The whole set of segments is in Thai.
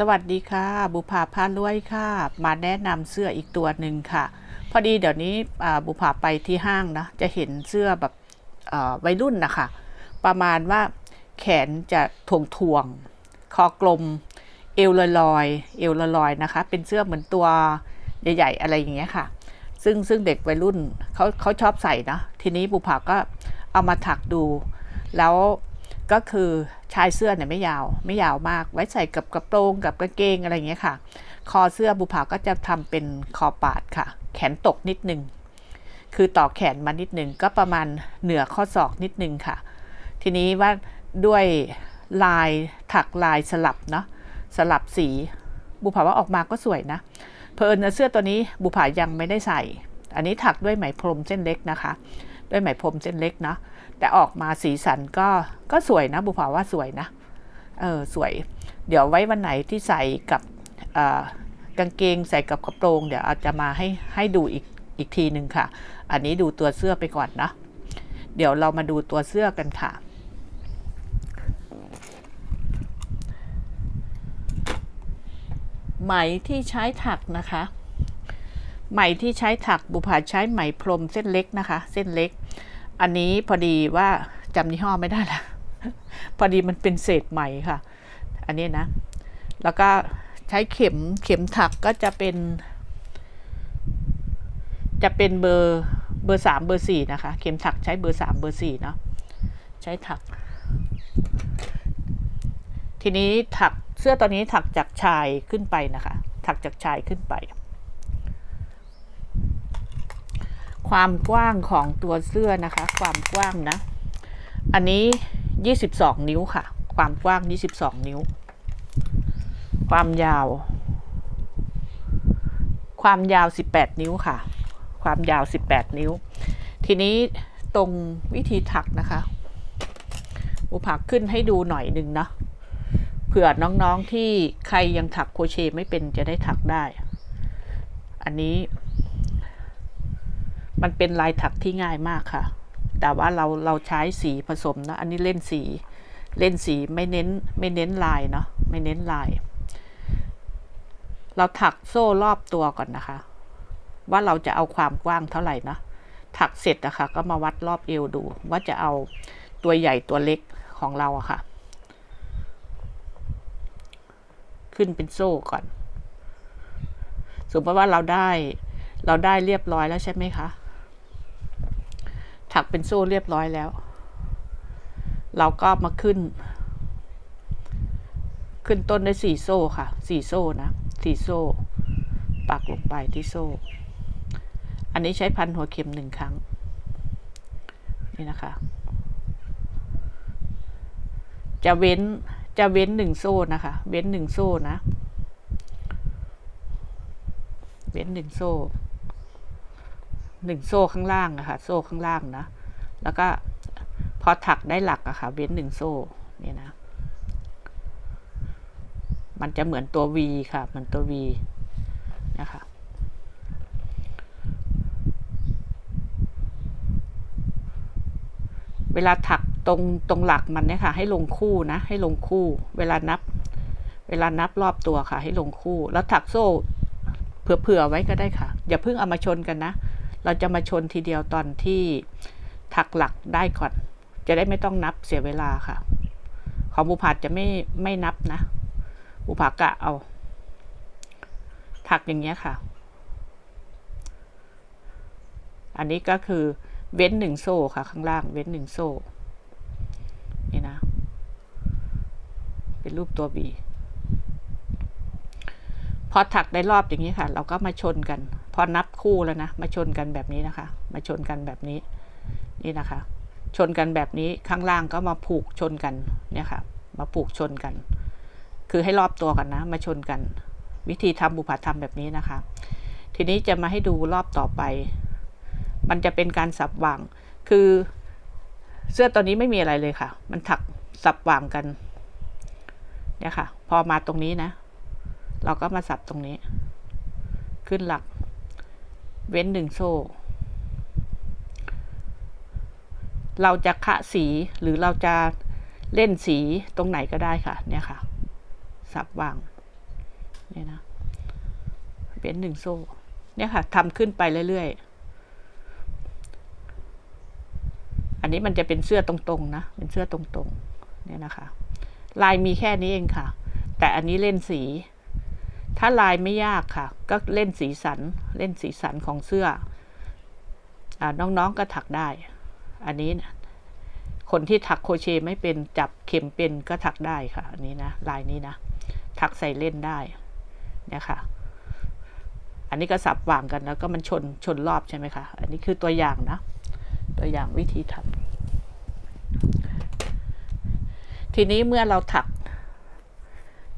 สวัสดีค่ะ บุภาพารวยค่ะ มาแนะนำเสื้ออีกตัวหนึ่งค่ะ พอดีเดี๋ยวนี้บุภาไปที่ห้างนะจะเห็นเสื้อแบบวัยรุ่นนะคะประมาณว่าแขนจะถ่วงทวงคอกลม เอวลอยลอยเอวลอยลอยนะคะ เป็นเสื้อเหมือนตัวใหญ่ๆอะไรอย่างเงี้ยค่ะ ซึ่งซึ่งเด็กวัยรุ่นเขาเขาชอบใส่นะทีนี้บุภาก็เอามาถักดู แล้วก็คือ ชายเสื้อเนี่ยไม่ยาว ไม่ยาวมาก ไว้ใส่กับกระโปรงกับกางเกงอะไรอย่างเงี้ยค่ะ คอเสื้อบุภาก็จะทำเป็นคอปาดค่ะ แขนตกนิดนึง คือต่อแขนมานิดนึงก็ประมาณเหนือข้อศอกนิดนึงค่ะ ทีนี้ว่าด้วยลายถักลายสลับเนาะสลับสีบุภาว่าออกมาก็สวยนะเพอเอิญเสื้อตัวนี้บุภายังไม่ได้ใส่ อันนี้ถักด้วยไหมพรมเส้นเล็กนะคะ ด้วยไหมพรมเส้นเล็กเนาะ แต่ออกมาสีสันก็ก็สวยนะบุภาว่าสวยนะเออสวย เดี๋ยวไว้วันไหนที่ใส่กับกางเกงใส่กับกระโปรง เดี๋ยวอาจจะมาให้ให้ดูอีกอีกทีหนึ่งค่ะ อันนี้ดูตัวเสื้อไปก่อนนะเดี๋ยวเรามาดูตัวเสื้อกันค่ะ ไหมที่ใช้ถักนะคะ ไหมที่ใช้ถักบุภาใช้ไหมพรมเส้นเล็กนะคะ เส้นเล็ก อันนี้พอดีว่าจำยี่ห้อไม่ได้ละพอดีมันเป็นเศษไหม่ค่ะ อันนี้นะ แล้วก็ใช้เข็มเข็มถักก็จะเป็น จะเป็นเบอร์เบอร์สามเบอร์สี่นะคะ เข็มถักใช้เบอร์สามเบอร์สี่เนาะใช้ถัก ทีนี้ถักเสื้อตัวนี้ถักจากชายขึ้นไปนะคะ ถักจากชายขึ้นไป ความกว้างของตัวเสื้อนะคะ ความกว้างนะ อันนี้22นิ้วค่ะ ความกว้าง22นิ้ว ความยาว ความยาว18นิ้วค่ะ ความยาว18นิ้ว ทีนี้ตรงวิธีถักนะคะ อุผักขึ้นให้ดูหน่อยหนึ่งเนาะเผื่อน้องๆที่ใครยังถักโครเชต์ไม่เป็นจะได้ถักได้ อันนี้ มันเป็นลายถักที่ง่ายมากค่ะ แต่ว่าเราเราใช้สีผสมนะอันนี้เล่นสีเล่นสีไม่เน้นไม่เน้นลายเนาะไม่เน้นลาย เราถักโซ่รอบตัวก่อนนะคะ ว่าเราจะเอาความกว้างเท่าไหร่นะถักเสร็จนะคะก็มาวัดรอบเอวดู ว่าจะเอาตัวใหญ่ตัวเล็กของเราอะค่ะ ขึ้นเป็นโซ่ก่อน สมมติว่าเราได้เราได้เรียบร้อยแล้วใช่ไหมคะ ถักเป็นโซ่เรียบร้อยแล้ว เราก็มาขึ้น ขึ้นต้นด้วยสี่โซ่ค่ะสี่โซ่นะสี่โซ่ ปักลงไปที่โซ่ อันนี้ใช้พันหัวเข็มหนึ่งครั้ง นี่นะคะ จะเว้นจะเว้นหนึ่งโซ่นะคะ เว้นหนึ่งโซ่นะ เว้นหนึ่งโซ่ หนึ่งโซ่ข้างล่างอะค่ะ โซ่ข้างล่างนะ แล้วก็พอถักได้หลักอะค่ะ เว้นหนึ่งโซ่นี่นะ มันจะเหมือนตัว V ค่ะ เหมือนตัว V นะคะเวลาถักตรงตรงหลักมันเนี่ยค่ะ ให้ลงคู่นะ ให้ลงคู่ เวลานับ เวลานับรอบตัวค่ะ ให้ลงคู่ แล้วถักโซ่เผื่อๆไว้ก็ได้ค่ะ อย่าเพิ่งเอามาชนกันนะ เราจะมาชนทีเดียวตอนที่ถักหลักได้ก่อน จะได้ไม่ต้องนับเสียเวลาค่ะ ของบุผัดจะไม่ไม่นับนะบุผักกะเอา ถักอย่างเงี้ยค่ะ อันนี้ก็คือเว้นหนึ่งโซ่ค่ะ ข้างล่างเว้นหนึ่งโซ่ นี่นะ เป็นรูปตัวบี อถักได้รอบอย่างนี้ค่ะ เราก็มาชนกัน พอนับคู่แล้วนะ มาชนกันแบบนี้นะคะ มาชนกันแบบนี้ นี่นะคะ ชนกันแบบนี้ข้างล่างก็มาผูกชนกัน เนี่ยค่ะ มาผูกชนกัน คือให้รอบตัวกันนะ มาชนกัน วิธีทำบุพธรรมแบบนี้นะคะ ทีนี้จะมาให้ดูรอบต่อไป มันจะเป็นการสับวาง คือเสื้อตัวนี้ไม่มีอะไรเลยค่ะ มันถักสับวางกัน เนี่ยค่ะ พอมาตรงนี้นะ เราก็มาสับตรงนี้ ขึ้นหลัก เว้นหนึ่งโซ่ เราจะคะสีหรือเราจะเล่นสีตรงไหนก็ได้ค่ะ เนี่ยค่ะ สับวางเนี่ยนะเป็นหนึ่งโซ่ เนี่ยค่ะทำขึ้นไปเรื่อยๆ อันนี้มันจะเป็นเสื้อตรงๆนะ เป็นเสื้อตรงๆ เนี่ยนะคะ ลายมีแค่นี้เองค่ะ แต่อันนี้เล่นสี ถ้าลายไม่ยากค่ะ ก็เล่นสีสันเล่นสีสันของเสื้ออน้องๆก็ถักได้ อันนี้นะคนที่ถักโคเชต์ไม่เป็นจับเข็มเป็นก็ถักได้ค่ะ อันนี้นะลายนี้นะ ถักใส่เล่นได้เนี่ยค่ะ อันนี้ก็สับวางกันแล้วก็มันชนชนรอบใช่ไหมคะ อันนี้คือตัวอย่างนะ ตัวอย่างวิธีทำทีนี้เมื่อเราถัก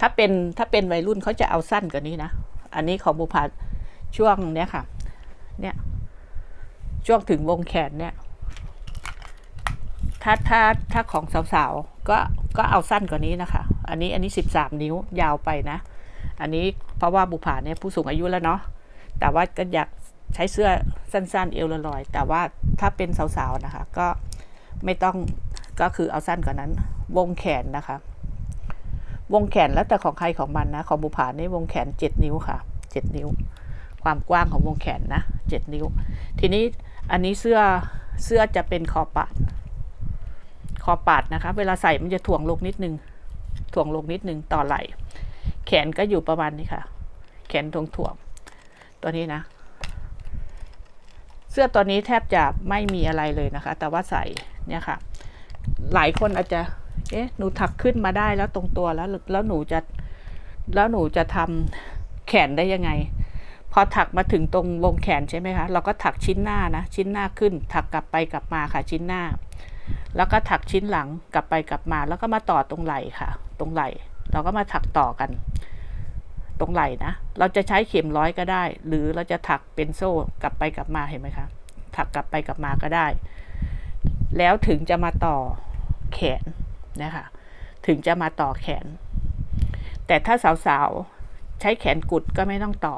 ถ้าเป็นถ้าเป็นวัยรุ่นเขาจะเอาสั้นกว่านี้นะ อันนี้ของบุพาช่วงเนี้ยค่ะ เนี่ย ช่วงถึงวงแขนเนี่ย ถ้าถ้าถ้าของสาวๆ ก็ก็เอาสั้นกว่านี้นะคะ อันนี้อันนี้สิบสามนิ้วยาวไปนะ อันนี้เพราะว่าบุผาเนี่ยผู้สูงอายุแล้วเนาะ แต่ว่าก็อยากใช้เสื้อสั้นๆ เอวละลอย แต่ว่าถ้าเป็นสาวๆ นะคะ ก็ไม่ต้องก็คือเอาสั้นกว่านั้น วงแขนนะคะ วงแขนแล้วแต่ของใครของมันนะ ของบุผานี่วงแขนเจ็ดนิ้วค่ะเจ็ดนิ้ว ความกว้างของวงแขนนะเจ็ดนิ้ว ทีนี้อันนี้เสื้อเสื้อจะเป็นคอปาด คอปาดนะคะ เวลาใส่มันจะถ่วงลงนิดนึง ถ่วงลงนิดนึงต่อไหล่ แขนก็อยู่ประมาณนี้ค่ะ แขนถ่วงถ่วงๆตัวนี้นะ เสื้อตัวนี้แทบจะไม่มีอะไรเลยนะคะ แต่ว่าใส่เนี่ยค่ะ หลายคนอาจจะ เอ๊ะหนูถักขึ้นมาได้แล้วตรงตัวแล้วแล้วหนูจะแล้วหนูจะทำแขนได้ยังไง พอถักมาถึงตรงวงแขนใช่ไหมคะเราก็ถักชิ้นหน้านะชิ้นหน้าขึ้น ถักกลับไปกลับมาค่ะชิ้นหน้า แล้วก็ถักชิ้นหลังกลับไปกลับมา แล้วก็มาต่อตรงไหล่ค่ะ ตรงไหล่เราก็มาถักต่อกัน ตรงไหล่นะเราจะใช้เข็มร้อยก็ได้ หรือเราจะถักเป็นโซ่กลับไปกลับมาเห็นไหมคะถักกลับไปกลับมาก็ได้ แล้วถึงจะมาต่อแขน นะคะถึงจะมาต่อแขน แต่ถ้าสาวๆ ใช้แขนกุดก็ไม่ต้องต่อ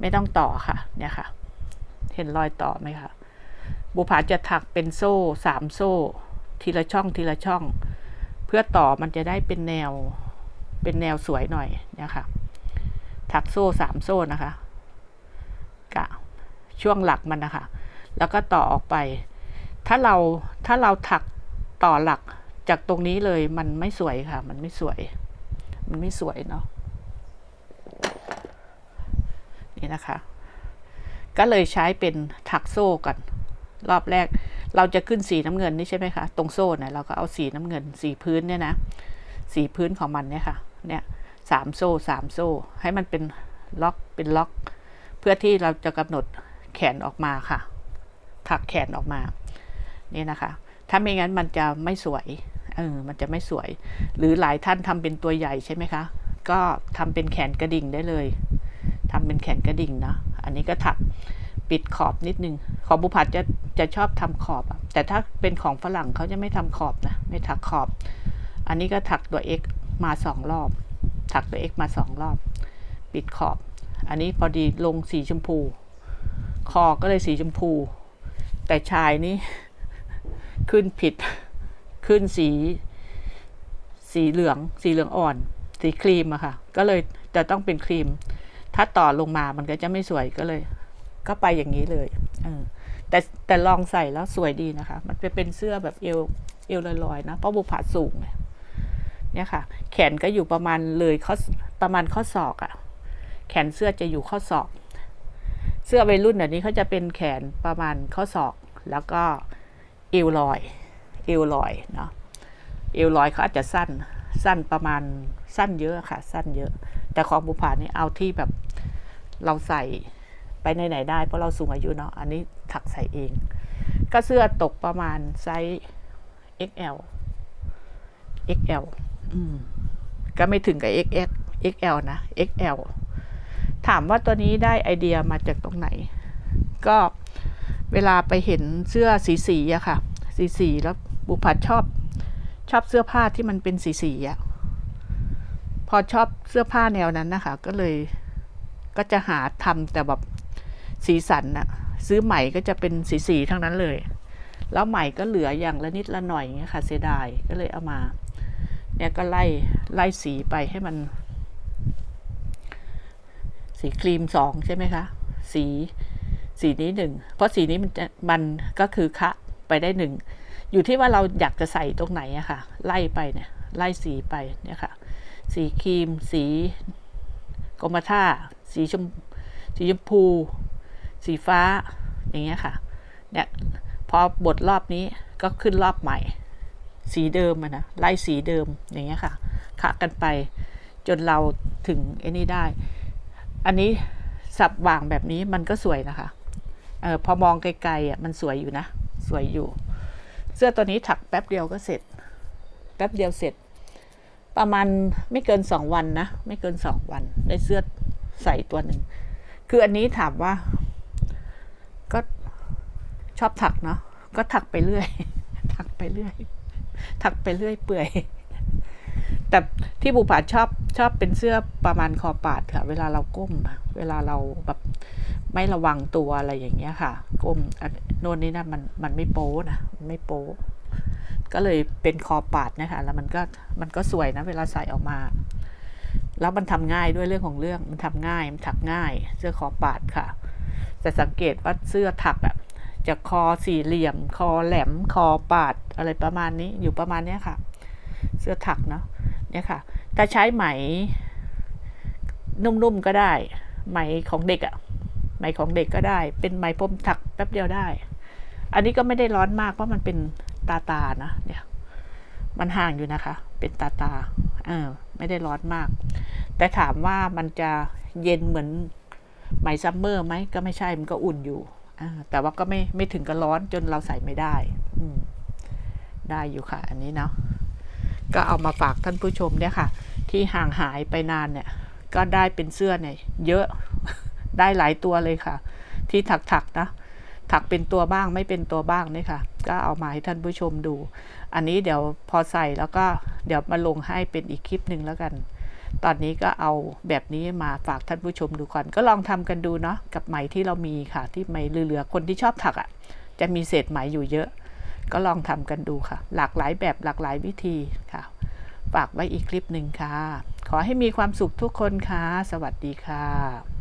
ไม่ต้องต่อค่ะ เนี่ยค่ะ เห็นรอยต่อไหมคะบุผาจะถักเป็นโซ่สามโซ่ ทีละช่องทีละช่อง เพื่อต่อมันจะได้เป็นแนว เป็นแนวสวยหน่อยเนี่ยค่ะถักโซ่สามโซ่นะคะกะช่วงหลักมันนะคะ แล้วก็ต่อออกไป ถ้าเราถ้าเราถักต่อหลัก จากตรงนี้เลยมันไม่สวยค่ะ มันไม่สวย มันไม่สวยเนาะนี่นะคะ ก็เลยใช้เป็นถักโซ่ก่อนรอบแรก เราจะขึ้นสีน้ำเงินนี่ใช่ไหมคะ ตรงโซ่เนี่ยเราก็เอาสีน้ำเงิน สีพื้นเนี่ยนะสีพื้นของมันเนี่ยค่ะ เนี่ยสามโซ่สามโซ่ ให้มันเป็นล็อกเป็นล็อก เพื่อที่เราจะกำหนดแขนออกมาค่ะ ถักแขนออกมา นี่นะคะ ถ้าไม่งั้นมันจะไม่สวย เออมันจะไม่สวย หรือหลายท่านทำเป็นตัวใหญ่ใช่ไหมคะ ก็ทำเป็นแขนกระดิ่งได้เลยทำเป็นแขนกระดิ่งนะอันนี้ก็ถักปิดขอบนิดนึง ของบุพัดจะจะชอบทำขอบอะแต่ถ้าเป็นของฝรั่งเขาจะไม่ทำขอบนะ ไม่ถักขอบ อันนี้ก็ถักตัว X มาสองรอบ ถักตัว X มาสองรอบ ปิดขอบ อันนี้พอดีลงสีชมพู คอก็เลยสีชมพู แต่ชายนี่ขึ้นผิด ขึ้นสี สีเหลือง สีเหลืองอ่อน สีครีมอะค่ะ ก็เลยจะต้องเป็นครีม ถ้าต่อลงมามันก็จะไม่สวยก็เลย ก็ไปอย่างนี้เลยเออแต่แต่ลองใส่แล้วสวยดีนะคะ มันจะเป็นเสื้อแบบเอวเอวลอยๆนะเพราะบุผาสูงเนี่ยเนี่ยค่ะ แขนก็อยู่ประมาณเลยข้อประมาณข้อศอกอะ่ะแขนเสื้อจะอยู่ข้อศอก เสื้อวัยรุ่นเดี๋ยวนี้เขาจะเป็นแขนประมาณข้อศอก แล้วก็เอวลอย เอวลอยเนาะเอวลอยเขาอาจจะสั้นสั้นประมาณสั้นเยอะค่ะ สั้นเยอะ แต่ของบุผานี่เอาที่แบบเราใส่ไปไหนๆได้เพราะเราสูงอายุเนาะอันนี้ถักใส่เอง ก็เสื้อตกประมาณไซส์ XL XL อืมก็ไม่ถึงกับ XX XL นะ XL ถามว่าตัวนี้ได้ไอเดียมาจากตรงไหน ก็เวลาไปเห็นเสื้อสีสีอะค่ะ สีสีแล้ว บุพัดชอบชอบเสื้อผ้าที่มันเป็นสีสีอะพอชอบเสื้อผ้าแนวนั้นนะคะ ก็เลยก็จะหาทำแต่แบบสีสันน่ะซื้อใหม่ก็จะเป็นสีสีทั้งนั้นเลย แล้วใหม่ก็เหลืออย่างละนิดละหน่อยเงี้ยค่ะเสียดายก็เลยเอามา เนี่ยก็ไล่ไล่สีไปให้มัน สีครีมสองใช่ไหมคะ สีสีนี้หนึ่งเพราะสีนี้มันจะมันก็คือคะไปได้หนึ่ง อยู่ที่ว่าเราอยากจะใส่ตรงไหนอะค่ะ ไล่ไปเนี่ย ไล่สีไปเนี่ยค่ะ สีครีม สีกรมท่า สีชม สีชมพู สีฟ้า อย่างเงี้ยค่ะ เนี่ย พอบทรอบนี้ก็ขึ้นรอบใหม่ สีเดิมอะนะ ไล่สีเดิม อย่างเงี้ยค่ะคะกันไป จนเราถึงไอ้นี่ได้ อันนี้สับวางแบบนี้มันก็สวยนะคะ เออพอมองไกลๆอะมันสวยอยู่นะ สวยอยู่ เสื้อตัวนี้ถักแป๊บเดียวก็เสร็จ แป๊บเดียวเสร็จ ประมาณไม่เกินสองวันนะ ไม่เกินสองวัน ได้เสื้อใส่ตัวหนึ่ง คืออันนี้ถามว่า ก็ชอบถักเนาะ ก็ถักไปเรื่อย ถักไปเรื่อย ถักไปเรื่อยเปื่อย แต่ที่บุผาชอบชอบเป็นเสื้อประมาณคอปาดค่ะ เวลาเราก้ม เวลาเราแบบ ไม่ระวังตัวอะไรอย่างเงี้ยค่ะก้มนโน่นนี่นะมันมันไม่โป๊นะมันไม่โป๊ก็เลยเป็นคอปาดนะคะแล้วมันก็มันก็สวยนะเวลาใส่ออกมา แล้วมันทำง่ายด้วยเรื่องของเรื่องมันทำง่ายมันถักง่ายเสื้อคอปาดค่ะ แต่สังเกตว่าเสื้อถักอะจะคอสี่เหลี่ยม คอแหลมคอปาดอะไรประมาณนี้อยู่ประมาณเนี้ยค่ะ เสื้อถักเนาะเนี่ยค่ะถ้าใช้ไหมนุ่มๆก็ได้ ไหมของเด็กอะ ไหมของเด็กก็ได้ เป็นไหมพรมถักแป๊บเดียวได้ อันนี้ก็ไม่ได้ร้อนมากเพราะมันเป็นตาตานะเนี่ยมันห่างอยู่นะคะ เป็นตาตาเออไม่ได้ร้อนมาก แต่ถามว่ามันจะเย็นเหมือนไหมซัมเมอร์ไหมก็ไม่ใช่มันก็อุ่นอยู่อ่าแต่ว่าก็ไม่ไม่ถึงกับร้อนจนเราใส่ไม่ได้อืมได้อยู่ค่ะ อันนี้เนาะก็เอามาฝากท่านผู้ชมเนี่ยค่ะ ที่ห่างหายไปนานเนี่ย ก็ได้เป็นเสื้อเนี่ยเยอะ ได้หลายตัวเลยค่ะ ที่ถักๆนะถักเป็นตัวบ้างไม่เป็นตัวบ้างนี่ค่ะ ก็เอามาให้ท่านผู้ชมดู อันนี้เดี๋ยวพอใส่แล้วก็เดี๋ยวมาลงให้เป็นอีกคลิปหนึ่งแล้วกัน ตอนนี้ก็เอาแบบนี้มาฝากท่านผู้ชมดูก่อน ก็ลองทำกันดูเนาะกับไหมที่เรามีค่ะ ที่ไหมเหลือๆคนที่ชอบถักอะ่ะ จะมีเศษไหมอยู่เยอะ ก็ลองทำกันดูค่ะ หลากหลายแบบหลากหลายวิธีค่ะ ฝากไว้อีกคลิปหนึ่งค่ะ ขอให้มีความสุขทุกคนค่ะ สวัสดีค่ะ